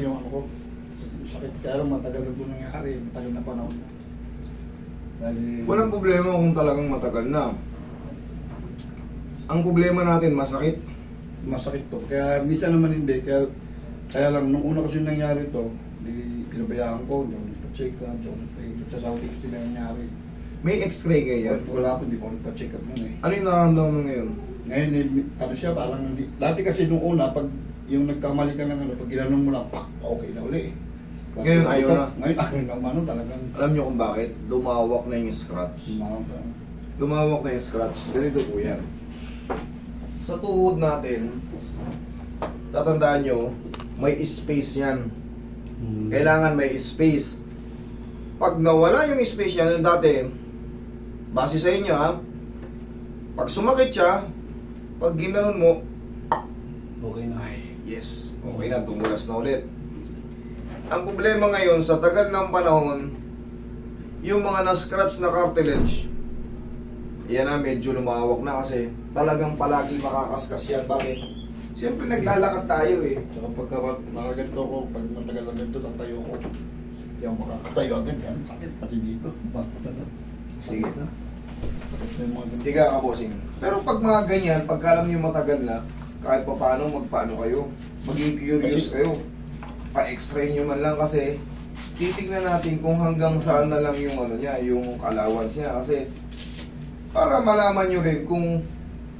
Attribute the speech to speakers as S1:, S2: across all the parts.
S1: yung ano ko, sakit. Kaya lang matagal na po nangyari, matagal na panahon. Dahil,
S2: Walang problema kung talagang matagal na. Ang problema natin, masakit.
S1: masakit to. Kaya minsan naman hindi. Kaya, kaya lang, nung una kasi nangyari to, di pinabayaan ko, hindi ako nagpa-check up, hindi ako nagpa- sa Southeast din na nangyari.
S2: May x-ray kayo.
S1: Wala ko, hindi ko nagpa-check up nun eh.
S2: Ano yung nararamdaman mo ngayon?
S1: Ngayon, eh, ano siya, parang. Dati kasi nung una, pag yung nagkamali ka ng ano, pag ginanong mo lang, pak, okay na uli. Pag-
S2: Ngayon, ayaw na.
S1: Ngayon, ayaw na umano, talagang
S2: Alam niyo kung bakit? Lumawak na yung scratch.
S1: sumama.
S2: Lumawak na yung scratch. Ganito po yan. Sa tuhod natin, tatandaan nyo, may space yan. Kailangan may space. Pag nawala yung space yan, yung dati, base sa inyo ha, pag sumakit siya, pag ginanon mo,
S1: na.
S2: Yes, okay na, tumulas na ulit. Ang problema ngayon, sa tagal ng panahon, yung mga na-scratch na cartilage, yan na, medyo lumawak na kasi talagang palagi makakaskas yan. Bakit? Siyempre naglalakad tayo eh.
S1: Tsaka pagka nakaganto ko, pag matagal na ganito, tatayo ko. Hindi ako makakatayo agad. Yan, sakit pati dito. Bakit na?
S2: Sige. Hindi ka kabosing. Pero pag mga ganyan, pagka alam niyo matagal na, kahit pa paano, magpaano kayo. Maging curious
S1: Kasi-
S2: kayo. Pa-x-ray nyo man lang kasi titignan natin kung hanggang saan na lang yung ano niya, yung allowance niya. Kasi para malaman nyo rin kung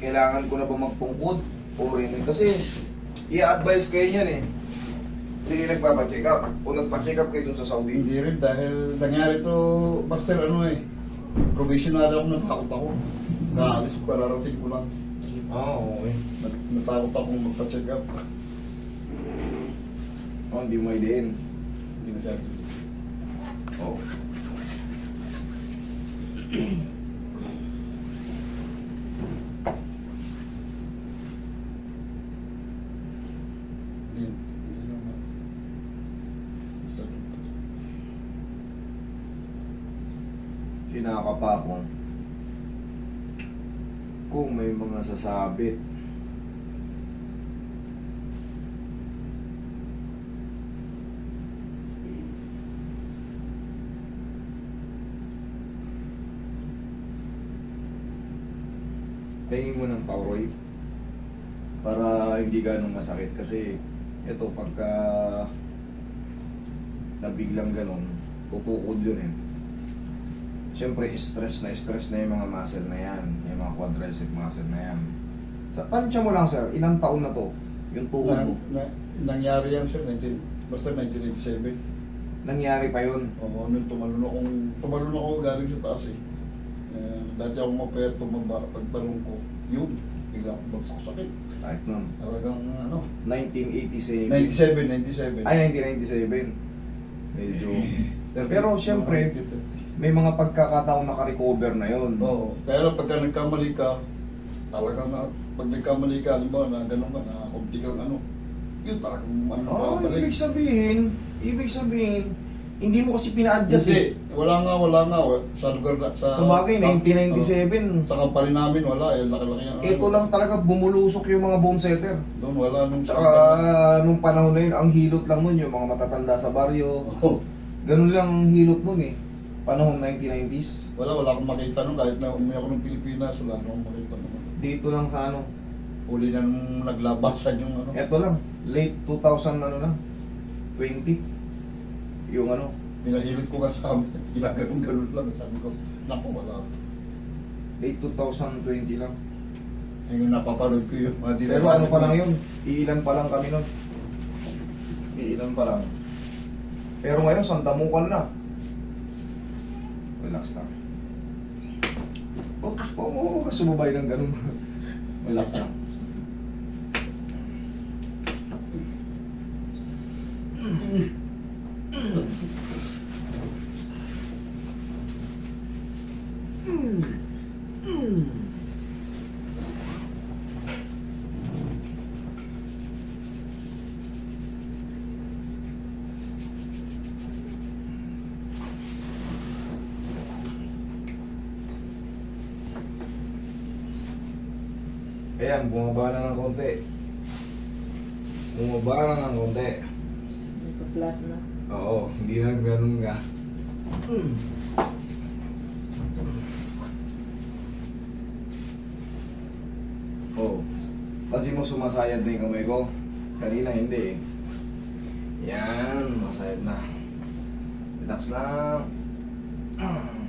S2: kailangan ko na ba magtungkod o rin. Kasi i-advise kayo niyan eh. Hindi kayo nagpapacheck up. O nagpa-check up kayo dun sa Saudi.
S1: Hindi rin dahil nangyari to, Master, ano eh. Provisional ako, natakot ako. Naalis ko, kararating ko lang.
S2: Ah, okay.
S1: Nat- Natakot akong magpa-check up.
S2: Oh, hindi mo idein.
S1: Hindi siya.
S2: Oh.
S1: Hindi. Hindi naman. Basta-
S2: kinakapa ko may mga sasabit Tingin mo ng Pauroy para hindi ganong masakit. Kasi ito pagka nabiglang ganon tutukod yun eh Siyempre, stress na stress na yung mga muscle na yan. Yung mga quadricep muscle na yan. Sa tansya mo lang, sir, ilang taon na to? Yung tuhod
S1: Na,
S2: mo.
S1: na, nangyari yan sir, 19, basta 1987.
S2: Nangyari pa yun.
S1: Oo, nung tumalon akong, tumalon ako galing sa taas eh. Eh, dati ako mapayat tumaba, pagtalong ko, yun, bigla akong bagsak sakit.
S2: Sakit nun.
S1: Talagang ano,
S2: 1987.
S1: 97, 97.
S2: Ay, 1997. Medyo... Pero siyempre, may mga pagkakataon naka-recover na yun.
S1: Oo, lang pagka nagkamali ka, talagang na, pag nagkamali ka, halimbawa na gano'n ka, na kunti kang ano, yun talagang ano,
S2: Oh,
S1: babalik.
S2: ibig sabihin, ibig sabihin, hindi mo kasi pina-adjust
S1: Hindi,
S2: eh.
S1: wala nga, wala nga. Sa lugar na, sa...
S2: Sa bagay,
S1: ah,
S2: 1997,
S1: Sa company namin, wala. Eh, laki-laki yan.
S2: ito lang talaga bumulusok yung mga bone setter.
S1: Doon, wala nung...
S2: Tsaka nung panahon na yun, ang hilot lang nun yung mga matatanda sa baryo.
S1: Oo.
S2: Ganun lang ang hilot nun eh. Panahon 1990s.
S1: wala, wala akong makita nun. Kahit na umuwi ako ng Pilipinas, wala akong makita nun.
S2: Dito lang sa ano.
S1: Huli na nung naglabasan yung ano.
S2: Eto lang. Late 2000 ano lang. 20. Yung ano.
S1: Pinahilot ko nga sa amin. Ginaganon-ganon lang. Sabi ko, naku, wala.
S2: Late 2020 lang.
S1: Ngayon napapanood ko yung mga
S2: Pero ano pa lang yun. Iilan pa lang kami nun. Iilan pa lang. Pero ngayon, sandamukan na. Relax lang. Oh, oh, oh, sumabay ng ganun. Relax lang. Ayan, bumaba na ng konti. Bumaba na ng konti.
S3: Flat na.
S2: Oo, hindi na ganun nga. Oo. Pansin mo sumasayad na yung kamay ko. Kanina hindi eh. Yan, masayad na. Relax lang.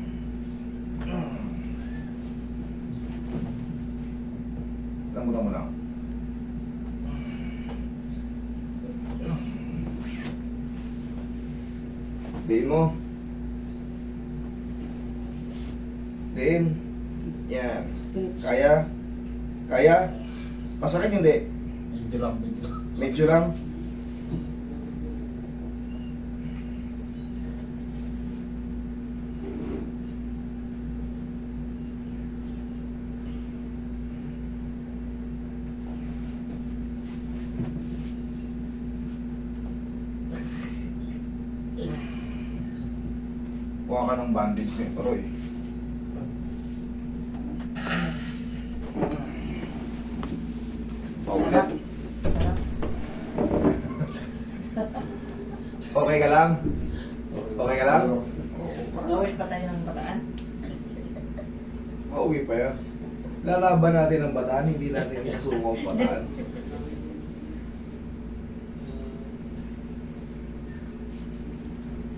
S2: Lambutan mo lang. Diin mo. Diin. Yan. Kaya? Kaya? Masakit hindi?
S1: Medyo lang, medyo lang.
S2: Kuha ka ng bandage nito, Roy. Paulit. Okay ka lang? Okay ka lang?
S3: Gawin pa tayo ng bataan.
S2: Pauwi pa yan. Lalaban natin ang bataan, hindi natin isusuko ang bataan.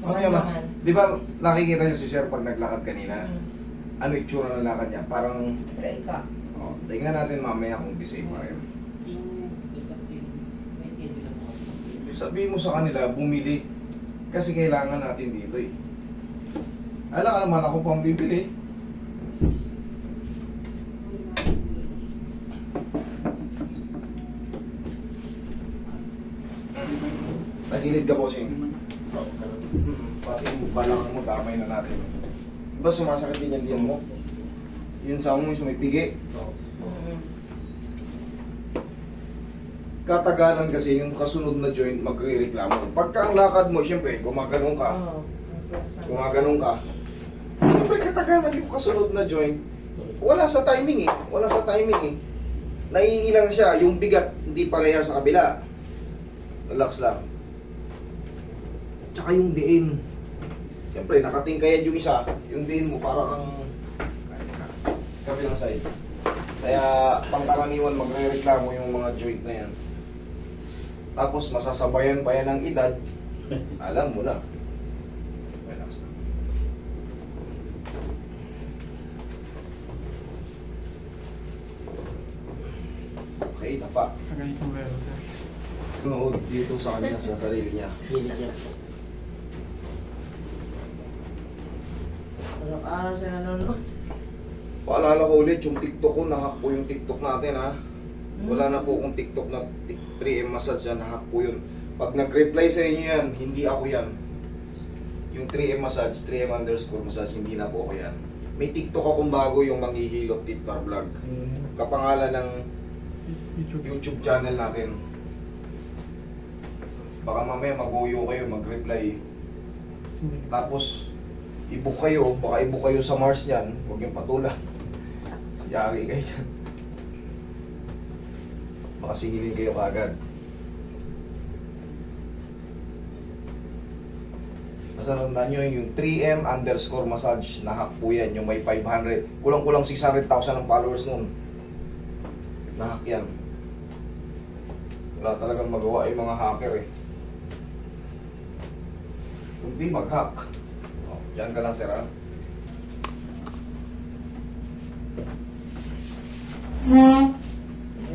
S2: Ano naman? Di ba nakikita niyo si Sir pag naglakad kanina?
S3: Hmm.
S2: Ano itsura ng lakad niya? Parang,
S3: Kaya ka.
S2: oh, tingnan natin mamaya kung the same pa rin. Sabihin mo sa kanila, bumili. Kasi kailangan natin dito eh. Alam ka naman ako pang bibili. Tagilid ka, balakang mo, damay na natin. Diba sumasakit din yung liyan mo? Yun sa mo, yung sumipigi.
S3: Mm.
S2: Katagalan kasi yung kasunod na joint magre-reklamo. Pagka ang lakad mo, siyempre, gumaganon ka.
S3: Oo. Ang pwersa.
S2: Gumaganon ka. Siyempre, katagalan yung kasunod na joint. Wala sa timing eh. Wala sa timing eh. Naiilang siya. Yung bigat, hindi pareha sa kabila. Relax lang. Tsaka yung diin. Siyempre, nakatingkayad yung isa. Yung diin mo, para kang... Kabilang side. Kaya, pangkaraniwan, magre-reklamo yung mga joint na yan. Tapos, masasabayan pa yan ng edad. Alam mo na. Relax lang. Okay, tapa.
S4: Ganito meron sir.
S2: Tunood dito sa kanya, sa sarili niya.
S3: Araw-araw siya nanonood.
S2: Paalala ko ulit, yung TikTok ko, nahack po yung TikTok natin ha. Wala na po akong TikTok na tik- 3M massage yan, nahack po yun. Pag nag-reply sa inyo yan, hindi ako yan. Yung 3M massage, 3M underscore massage, hindi na po ako yan. May TikTok akong bago yung manghihilot tittar vlog. Kapangalan ng
S4: YouTube.
S2: YouTube channel natin. Baka mamaya maguyo kayo, mag-reply. Tapos, ibook kayo, baka ibook kayo sa Mars niyan, huwag yung patulan. Yari kayo dyan. Baka singilin kayo kagad. Basta tandaan nyo yung 3M underscore massage, nahack po yan, yung may 500. Kulang-kulang 600,000 ang followers nun. Nahack yan. Wala talagang magawa yung mga hacker eh. Kundi mag-hack. Diyan ka lang sir ah.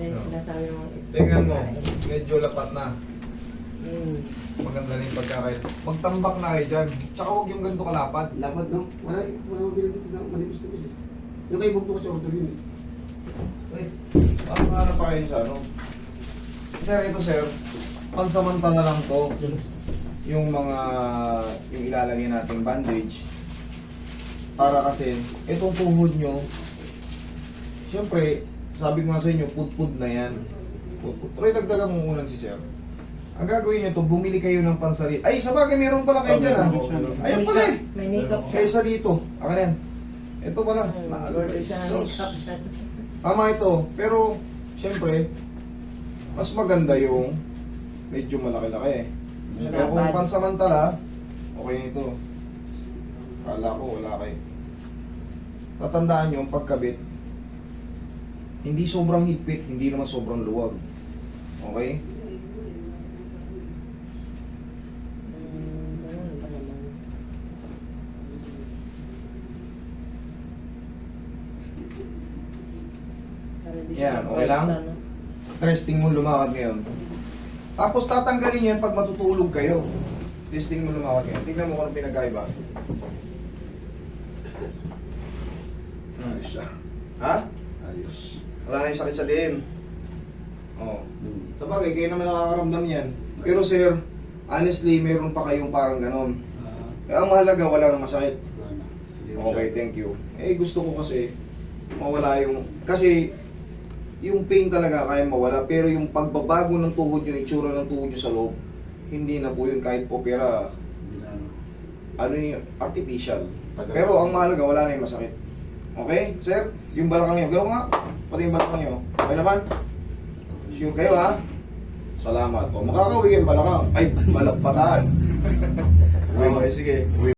S3: Ayun, sinasabi mo.
S2: Tingnan mo, medyo lapat na.
S3: Mm.
S2: Maganda rin yung pagkakain. Magtambak na kayo dyan. Tsaka huwag yung ganito kalapad.
S5: Dapat no? Wala, wala mo bilang dito na eh. Yung kayo bugto ko sa order yun eh.
S2: Wait, parang hanap pa kayo sa ano. Sir, ito sir, pansamantala lang to. Yung mga, yung ilalagay nating bandage. Para kasi, itong tuhod nyo, siyempre, sabi ko nga sa inyo, pud-pud na yan. Pud-pud. Pero dagdagan mo muna si sir. Ang gagawin nyo to, bumili kayo ng pansarili. Ay, sa bagay, meron pala kayo dyan ah. Ayun pala eh. Kaysa dito, akin yan. Ito pala.
S3: Makeup.
S2: Tama ito. Pero, siyempre, mas maganda yung medyo malaki-laki. Pero kung pansamantala, okay na ito. Kala ko wala kayo. Tatandaan nyo, ang pagkabit, hindi sobrang higpit, hindi naman sobrang luwag. Okay? Yan, okay lang?
S3: ano.
S2: Testing mo lumakad ngayon. Tapos tatanggalin yan pag matutulog kayo. Testing mo lumakad ngayon. Tingnan mo kung anong pinagkaiba.
S1: Ayos siya.
S2: Ha?
S1: Ayos.
S2: Wala na yung sakit sa diin. Oo.
S1: Hmm.
S2: Sa bagay, kayo naman nakakaramdam yan. Pero sir, honestly, meron pa kayong parang ganon.
S1: Ah,
S2: Kaya ang mahalaga, wala nang masakit. Okay, thank you. Eh, gusto ko kasi mawala yung... Kasi yung pain talaga kaya mawala, pero yung pagbabago ng tuhod nyo, itsura ng tuhod nyo sa loob, hindi na po yun kahit opera,
S1: ano.
S2: yung artificial. Pero ang mahalaga, wala na yung masakit. Okay, sir? Yung balakang nyo, gano'n nga. Pati yung balakang nyo. Okay naman? Sure kayo ha? Salamat. O makakawin yung balakang. Ay, balakpataan. okay, sige.